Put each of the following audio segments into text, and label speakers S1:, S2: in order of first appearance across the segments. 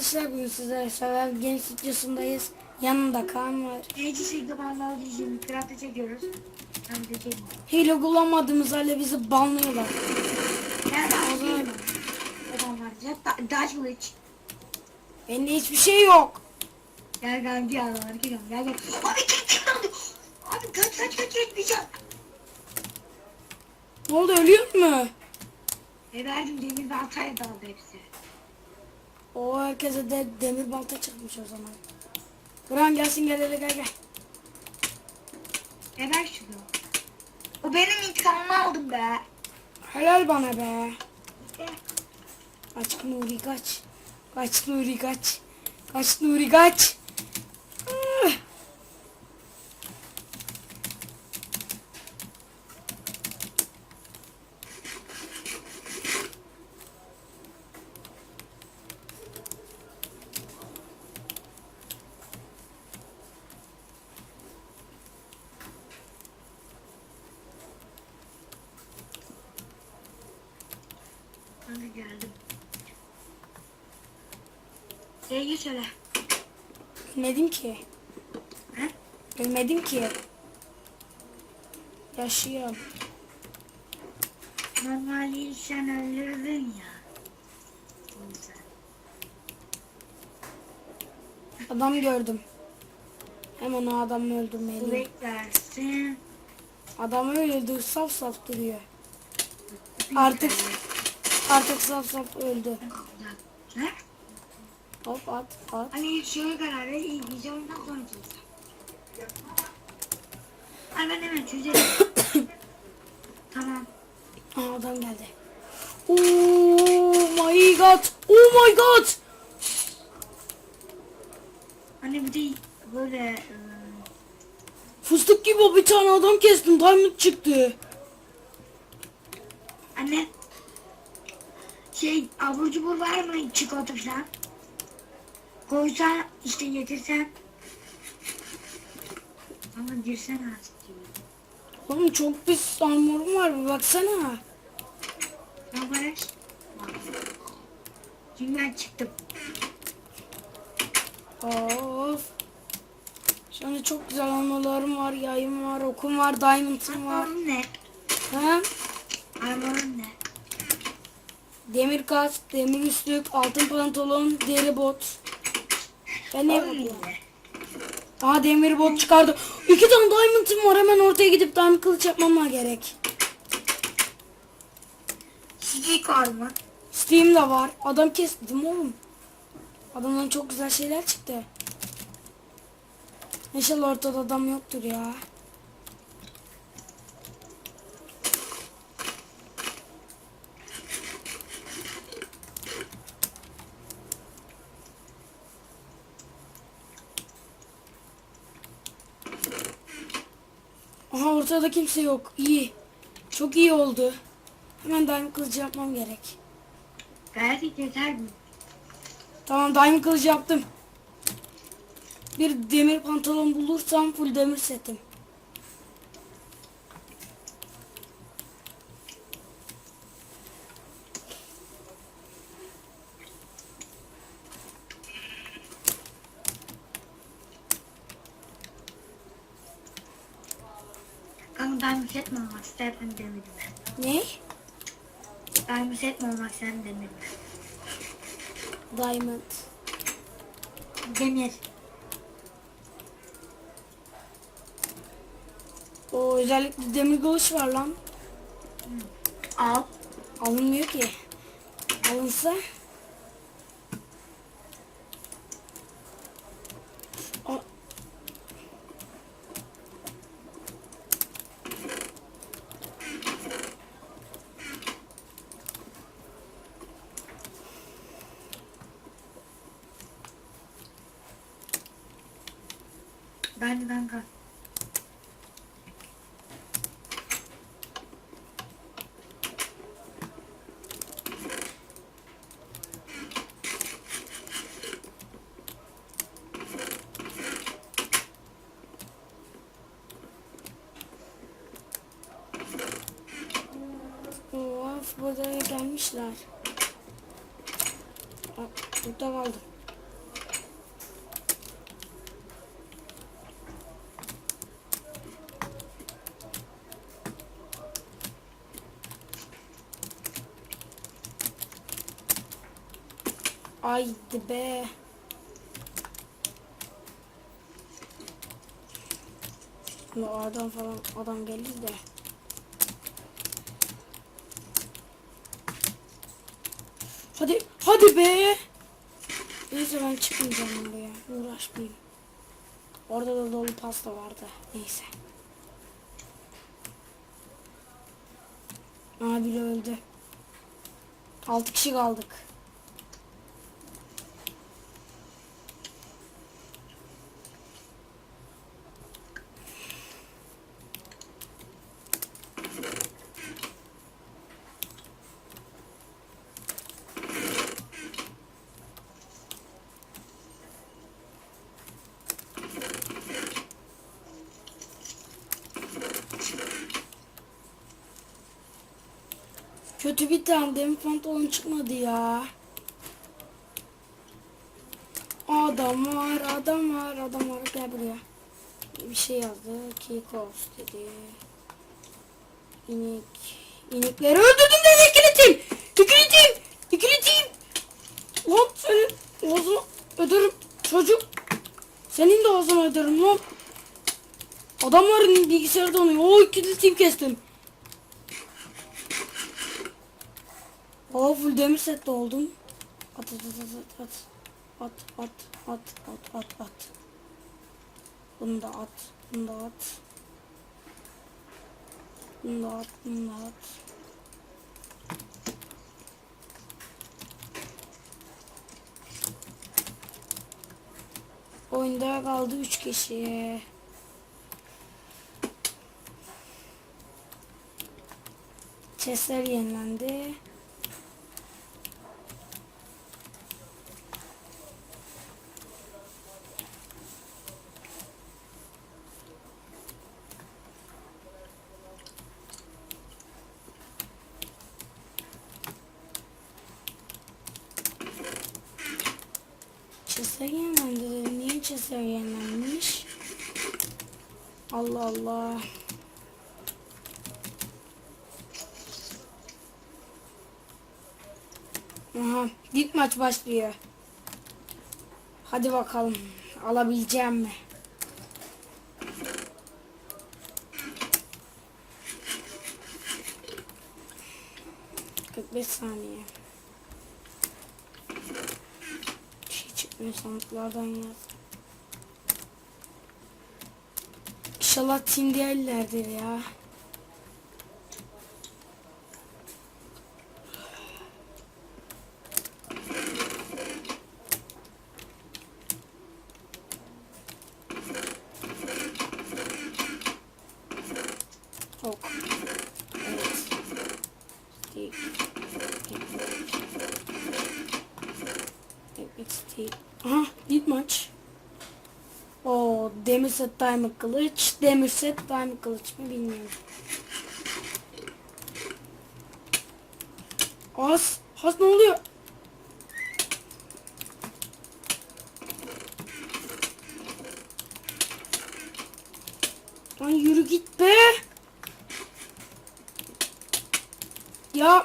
S1: arkadaşlar bugün sizlere Sever Genç Stüdyosu'ndayız. Yanında Kaan var.
S2: Neyse şekilde banlar diyeceğim. Craft'ı çekiyoruz. Ben de çekmiyorum.
S1: Hile kullanmadığımız halde bizi banlıyorlar.
S2: Nerede ağzına Adamlar da Dutch Village.
S1: Bende hiçbir şey yok.
S2: Gel gel bir adamlar gel gel gel. Abi kim kim aldı? Abi kaç kaç kaç yetmeyeceğim.
S1: Ne oldu ölüyor mu?
S2: E verdim demir baltaya daldı hepsi.
S1: Herkese de demir balta çıkmış o zaman. Burhan gelsin gel gel gel.
S2: E ver şunu. O benim intikamımı aldım be.
S1: Helal bana be. Kaç Nuri kaç. Kaç Nuri kaç. Kaç Nuri kaç.
S2: De geldim. E geç hele.
S1: Ölmedim ki.
S2: He?
S1: Ölmedim ki. Yaşıyorum.
S2: Normalde sen öldürdün ya.
S1: Adam gördüm. Hemen o adamı öldürmeliyim.
S2: Kuvvet versin.
S1: Adam öyle dur saf saf duruyor. Artık artık saf saf öldü.
S2: Ne?
S1: Hop at at.
S2: Hani şöyle karar ver, iyi güzel ondan sonra çözeceğim. Ay ben hemen çözerim. tamam.
S1: Aa, adam geldi. Oh my god. Oh my god.
S2: Hani bir de böyle e,
S1: Fıstık gibi bir tane adam kestim. Diamond çıktı.
S2: Şey abur cubur var mı çikolata falan? Koysan işte getirsen. Ama girsen artık.
S1: Oğlum çok pis armorum var bir baksana.
S2: Ne var? Şimdi ben çıktım.
S1: Of. Anda çok güzel armorlarım var. Yayım var, okum var, diamond'ım var.
S2: Armorun ne?
S1: Ha?
S2: Armorun ne?
S1: Demir kask, demir üstlük, altın pantolon, deri bot. Ben ne
S2: ne?
S1: Aa demir bot çıkardı. İki tane diamond'ım var. Hemen ortaya gidip diamond kılıç yapmam gerek.
S2: Stick var mı?
S1: Steam de var. Adam kestim oğlum. Adamdan çok güzel şeyler çıktı. İnşallah ortada adam yoktur ya. Aha ortada kimse yok. İyi. Çok iyi oldu. Hemen diamond kılıcı yapmam gerek.
S2: Gayet yeter mi?
S1: Tamam diamond kılıcı yaptım. Bir demir pantolon bulursam full demir setim.
S2: Mi olmak isterdim demedim.
S1: Ne?
S2: Ben bir set mi olmak isterdim demedim
S1: Diamond.
S2: Demir.
S1: O özellikle demir kılıç var lan.
S2: Al.
S1: Alınmıyor ki. Alınsa.
S2: Ben de kanka.
S1: Of burada gelmişler. Bak burada kaldım. Haydi be. O adam falan adam gelir de. Hadi hadi be. Neyse ben çıkmayacağım buraya. Uğraşmayayım. Orada da dolu pasta vardı. Neyse. Abi öldü. 6 kişi kaldık. Kötü bir tane demir pantolon çıkmadı ya. Adam var, adam var, adam var. Gel buraya. Bir şey yazdı. Kikos dedi. İnek. İnekleri öldürdüm. İkili tim. İkili tim. Lan senin ağzını öderim çocuk. Senin de ağzını öderim lan. Adamların bilgisayarda donuyor. O ikili tim kestim. Aa full demir sette oldum. At at at at at. At at at at at at. Bunu da at. Bunu da at. Bunu da at. Bunu da at. Oyunda kaldı 3 kişi. Chestler yenilendi. Chester yenilendi dedim. Niye Chester yenilenmiş? Allah Allah. Aha, lig maç başlıyor. Hadi bakalım. Alabileceğim mi? Kırk beş saniye. Çıkmıyor sandıklardan yaz. İnşallah team değillerdir ya. Ok. Evet. Değil. Evet değil. Aha bir maç. O demir set diamond kılıç. Demir set diamond kılıç mı bilmiyorum. Az. Az ne oluyor? Lan yürü git be. Ya.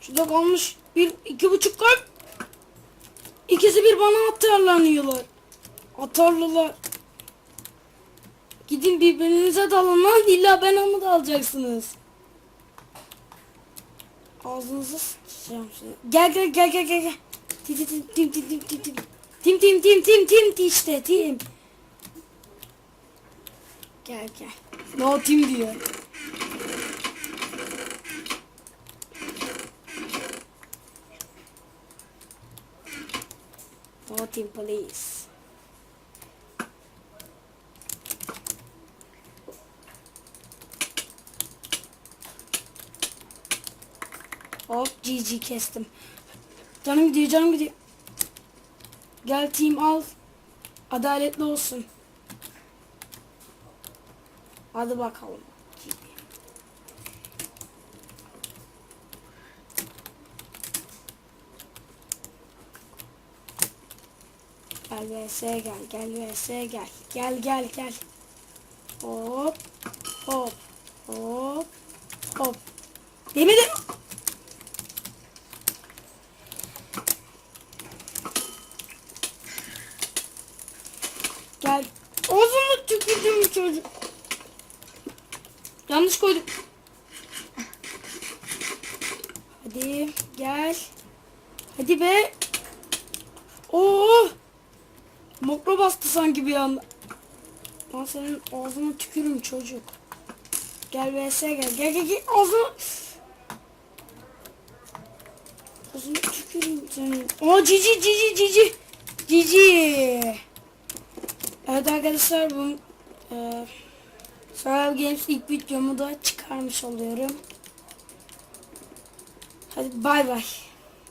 S1: Şurada kalmış bir iki buçuk kalp. İkisi bir bana atarlanıyorlar. Atarlılar. Gidin birbirinize dalın lan. İlla bana mı dalacaksınız? Ağzınızı sıçacağım size. Gel gel gel gel gel tim tim tim tim tim tim. Tim tim tim tim tim tim işte tim. Gel gel. No tim diyor. Team police. Hop GG kestim. Canım gidiyor canım gidiyor. Gel team al. Adaletli olsun. Hadi bakalım. Gel vs gel. Gel vs gel. Gel gel gel. Hop. Hop. Hop. Hop. Demedim. Gel. Ağzımı tükürdüm çocuk. Yanlış koydum. Hadi gel. Hadi be. Oo. Oh. Mokro bastı sanki bir anda. Lan senin ağzına tükürüm çocuk. Gel vs gel. Gel gel gel ağzına. Ağzına tükürüm senin. Aa cici cici cici. Cici. Evet arkadaşlar bu e, Survival Games ilk videomu da çıkarmış oluyorum. Hadi bay bay.